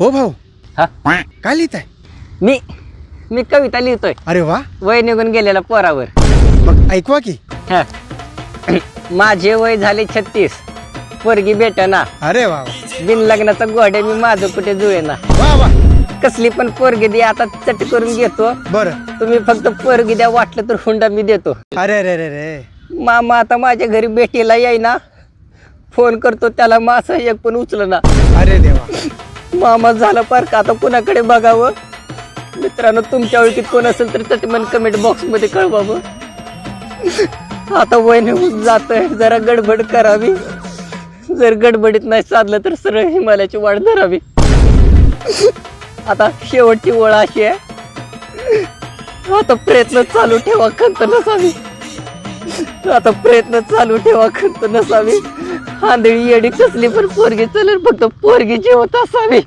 हो भाऊ. हा? काय लिहित आहे मी मी कविता लिहितोय. अरे वा. वय निघून गेलेला पोरावर. मग ऐकवा की. हा. माझे वय झाले छत्तीस. पोरगी भेटना. अरे वा बिन लग्नाचा गोडे मी माझं कुठे जुळेना. वा वा. कसली पण पोरगी दे आता चट करून घेतो. बर. तुम्ही फक्त पोरगी द्या वाटलं तर हुंडा मी देतो. अरे अरे अरे रे मामा आता माझ्या घरी भेटीला येईना फोन करतो त्याला मासा एक पण उचलना. अरे देवा. मामा झाला पार का? आता कुणाकडे बघावं? मित्रांनो तुमच्या ओळखीत कोण असेल तर चटमन कमेंट बॉक्समध्ये कळवावं. आता वय निघून आहे जरा गडबड करावी. जर गडबडीत नाही साधलं तर सरळ हिमालयाची वाढ धरावी. आता शेवटची ओळ अशी आहे. आता प्रयत्न चालू ठेवा खंत नसावी. आता प्रयत्न चालू ठेवा खंत नसावी. आंधळी येडी कसली पण पोरगी. चालेल फक्त पोरगी जेवत असावी.